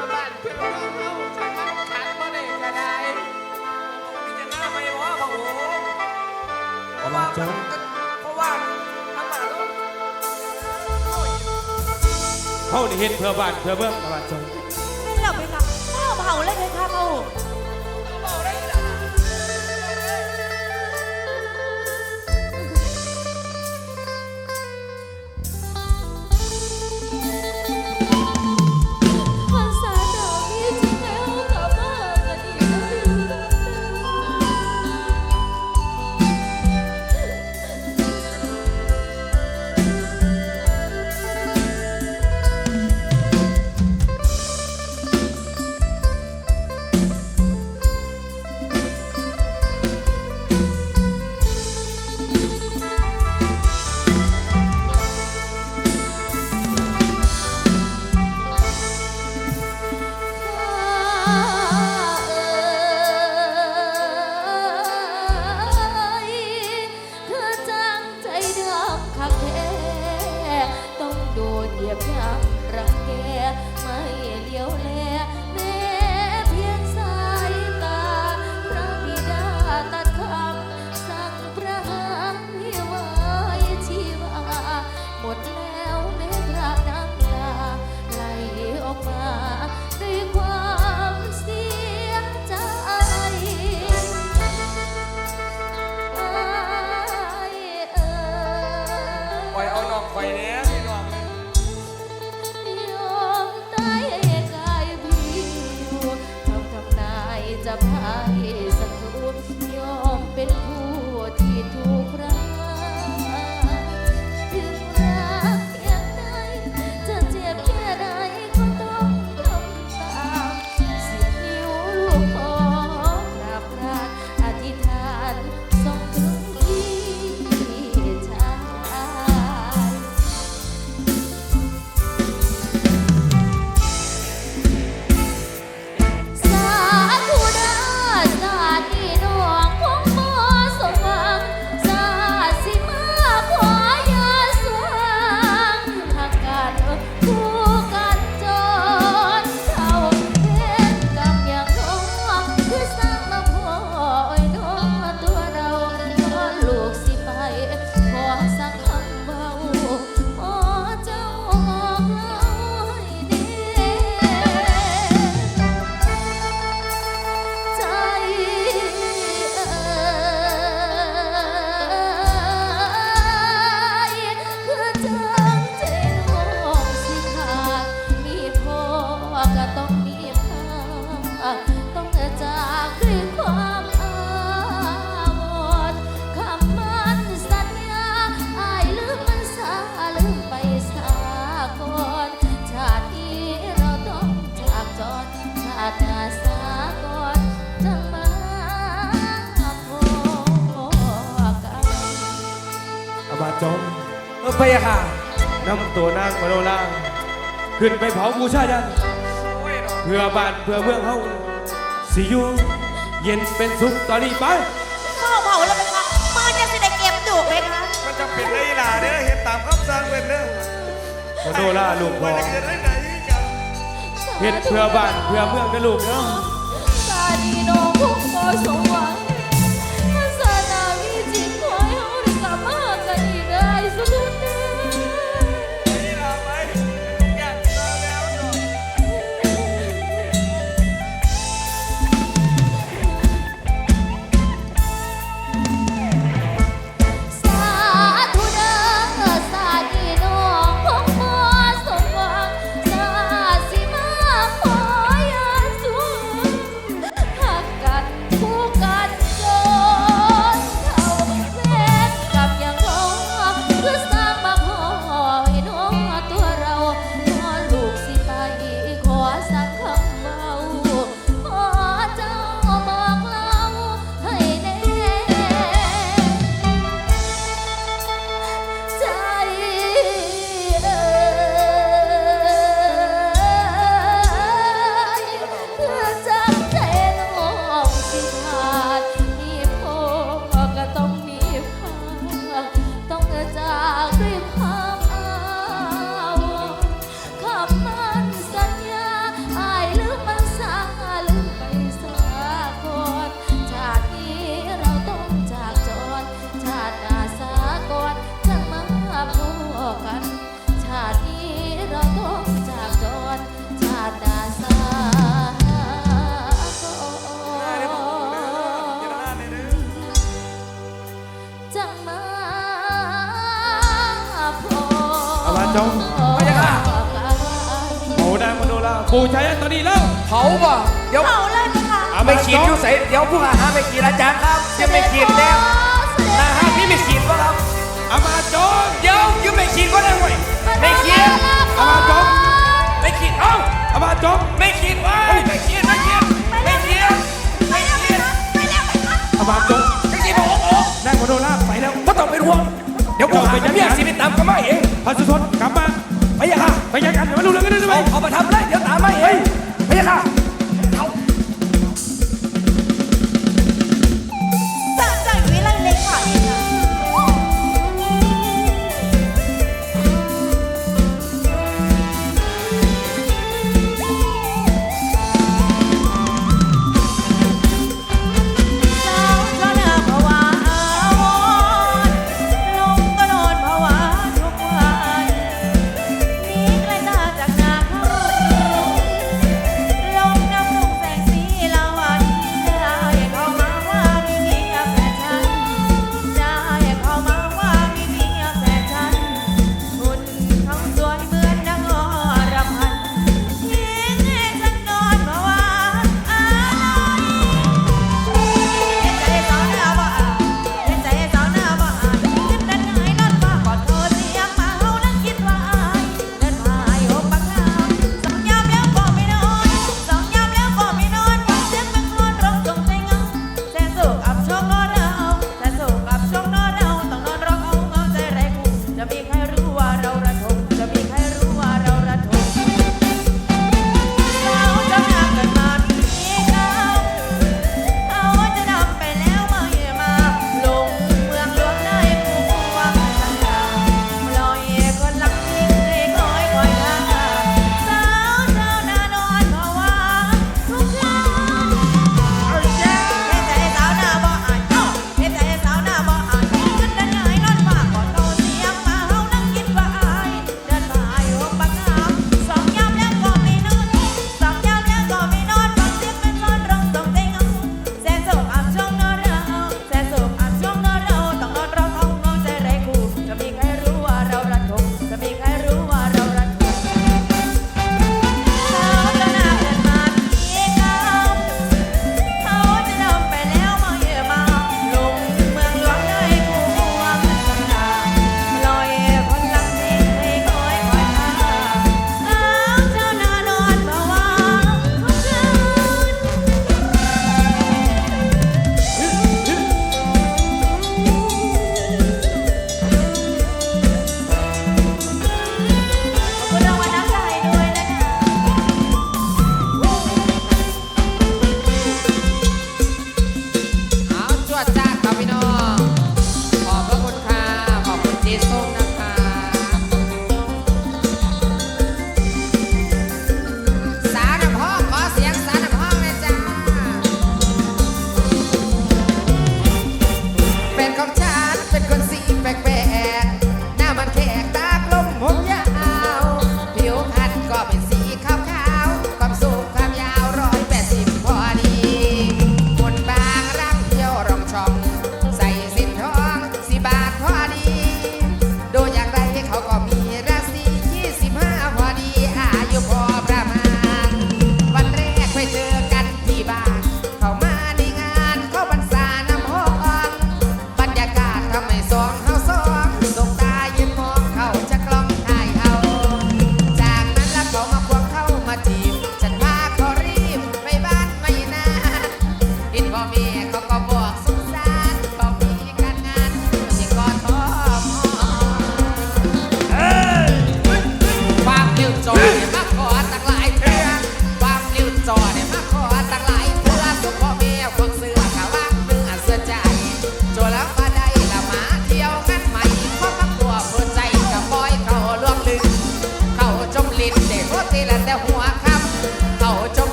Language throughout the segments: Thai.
เพื่อเมือเฮาขันมันขันบ่ได้ก็ได้มีแต่หน้าไม่ระองมนเพราะว่าเขาเห็นเพื่อบ้านเพื่อเมืองประบาทสม จงพระาค่ะนำตัวนางมาโนราขึ้นไปเผาบูชายันเพื่อบ้านเพื่อเมืองเฮาสิอยู่เย็นเป็นสุขตอนนี้ไปพ่อเผาแล้วไป็นไงพ่อจะสิได้เก็บดุไหมคะมันจะเป็นเลยล่ะเด้อเห็นตามคำสั่งเป็นเด้อมาโนราลูกพ่อเห็นเพื่อบ้านเพื่อเมืองนลูกเนาะ Daddy, no, who was so เจ้าพรยาค่ะโอ้ได้มาดูแล้วปู่ชัยตอนนี้แล้วเผาป่ะเดี๋ยวเผาเลยนะคะไม่ขีดอยู่ใส่เดี๋ยวพวกอาหาไม่ขีดอาจารย์ครับจะไม่ขีดแล้วนะฮะพี่ไม่ขีดวะครับอามาจงเดี๋ยวยังไม่ขีดก็ได้เว้ยไม่ขีดอามาจงไม่ขีดเอ้าอามาจงไม่ขีดเว้ไม่ขีดไม่ขีดไม่ขีดไม่ขีดอามาจงไม่ขีดโอ้โหได้มาดูแล้วไปแล้วก็ต้องไปร่วมเดี๋ยวผมไปเมียสิไปตามก็ไม่เอง พระสุทนกลับมาไปยะค่ะไปยังกันอย่มาดูเลกันได้ไหมเอาไปทำเลยเดี๋ยวตามมาเองไปยะค่ะ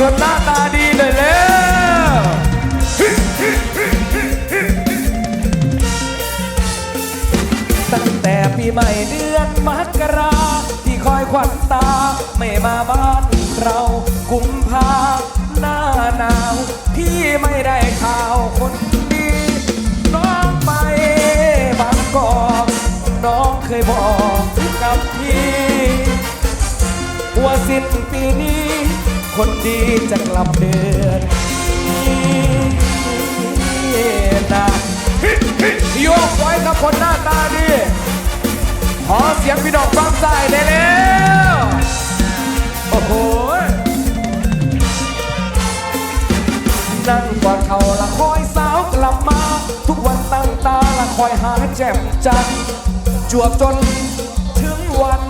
คนหน้าตาดีหน่อยแล้วตั้งแต่ปีใหม่เดือนมกราที่คอยควันตา ไม่มาบ้านเรากุมภาหน้าหนาวพี่ไม่ได้ข่าวคนดีน้องไปบางกอกน้องเคยบอกกับพี่ว่าสิ้นปีนี้ คนดีจะกลับเดือนนี้นะโยกไว้กับคนหน้าตาดี ขอเสียงพี่น้องฟังใส่ได้แล้วโอ้โหนั่งกอดเขาละคอยสาวกลับมา ทุกวันตั้งตาละคอยหาแจ่มจันทร์จวบจนถึงวัน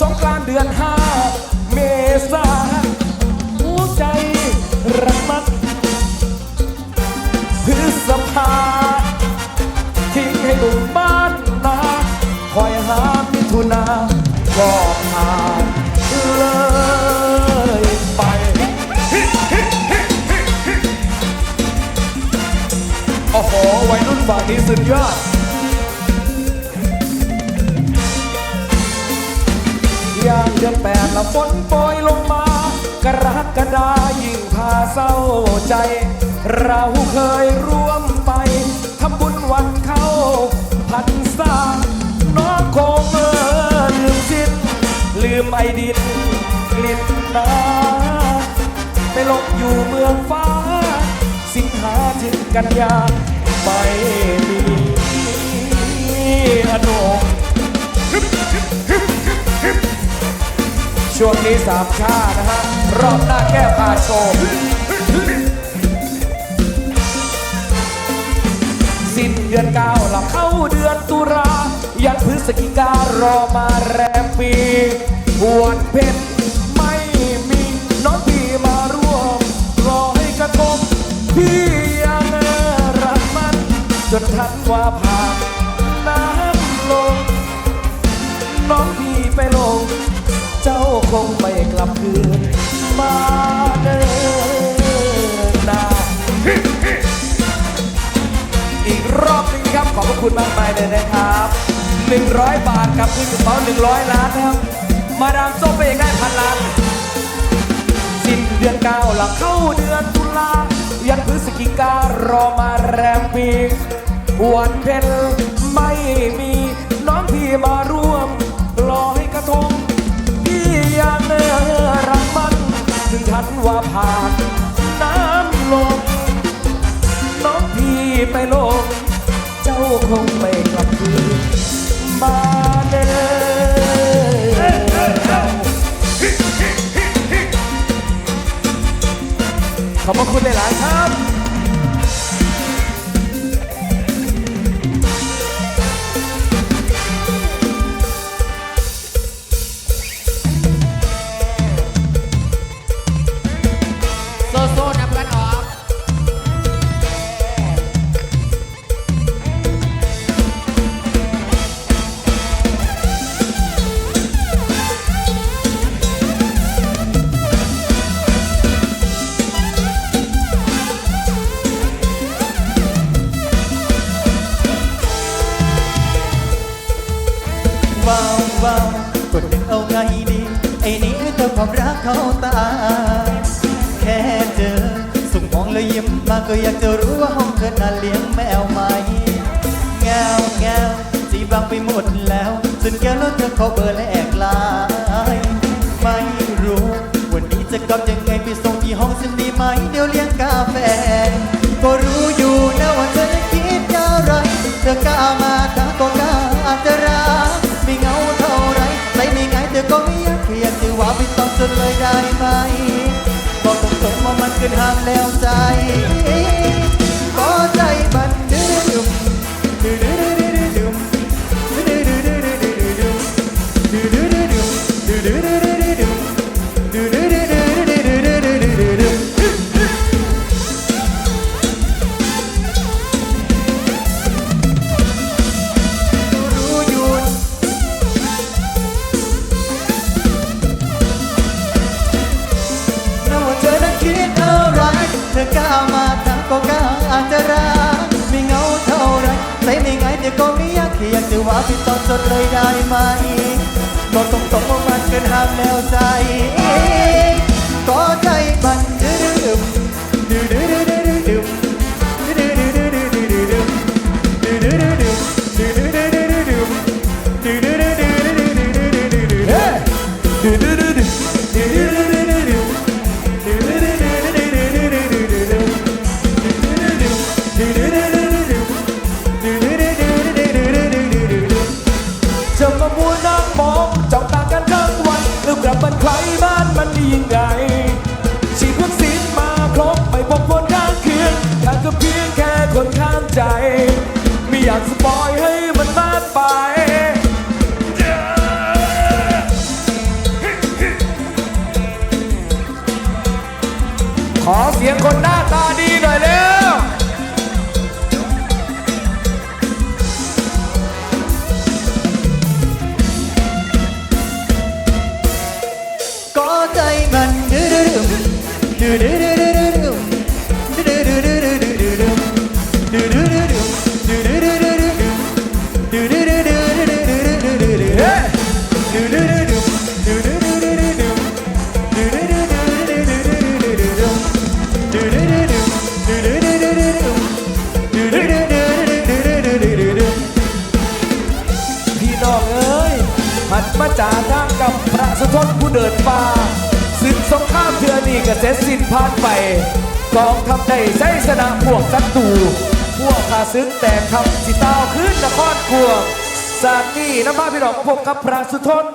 สงกรานต์เดือนห้าเมษาหัว ใจรักมันพฤษภาทิ้งให้หนุ่มบ้านนาคอยหามิถุนาก็ผ่านเลยไป โอ้โห วัยรุ่นฝั่งนี้สุดยอดอย่างเดือนแปดละฝนโปรยลงมา กรกฎายิ่งพาเศร้าใจ เราเคยร่วมไปทำบุญวันเข้าพันษาน้องคงเมื่อลืมสิ้น ลืมไอดินกลิ่นนาไปหลบอยู่เมืองฟ้า สิงหาถึงกันยาไม่มีอนง ช่วงนี้สามชานะฮะ รอบหน้าแก้ผ้าโชว์สิ้นเดือนเก้าหลับเข้าเดือนตุลายันพฤศจิการอมาแรมปีวันเพ็ญไม่มีน้องพี่มาร่วมรอให้กระทงพี่ยังรักมัน จนทันว่าผ่านน้ำลง น้องพี่ไปลง เจ้าคงไม่กลับคืนมาเดินาอีกรอบหนึงครับขอบพระคุณมากมายเลยนะครับ 100 บาทกับคืนกระเป๋า100 ล้านนะครับ มาดามส้มไปยังได้พันล้านสิ้นเดือนเก้าหลังเข้าเดือนตุลายันพฤศจิการอมาแรมปีวันเพ็ญไม่มี ว่าผ่านน้ำลงน้องพี่ไปลง เจ้าคงไม่กลับคืนมาเด้อขอบพระคุณหลาย ๆ ครับ ก็อยากจะรู้ว่าห้องเธอน่าเลี้ยงแมวไหมแงวแงวจีบางไปหมดแล้วจนแก้วแล้วเธอขอเบอร์และแอกไลน์ไม่รู้ วันนี้จะกลับยังไงไปส่งที่ห้องฉันดีไหม เดี๋ยวเลี้ยงกาแฟ ก็รู้อยู่นะว่าเธอจะคิดอะไร เธอกล้ามาตาก็กล้าอาจจะรักไม่เหงาเท่าไรใจไม่ไงเธอก็ไม่อยากเขียนจะว่าไม่ต้องจนเลยได้ไหม คือนห้าแล้วใจก็ใจบัน คนข้างใจ ไม่อยากสปอยให้มันมากไป ขอเสียงคนหน้าตาดี ฟ้าศึกสงครามเทือนี่ก็เสร็จสิ้นผ่านไป กองทัพได้ใช้ชนะพวกศัตรูพวกข้าศึกแต่คำสิตาวขึ้นนครกวงสากนี้น้ำพาพี่น้องมาพบกับพระสุทน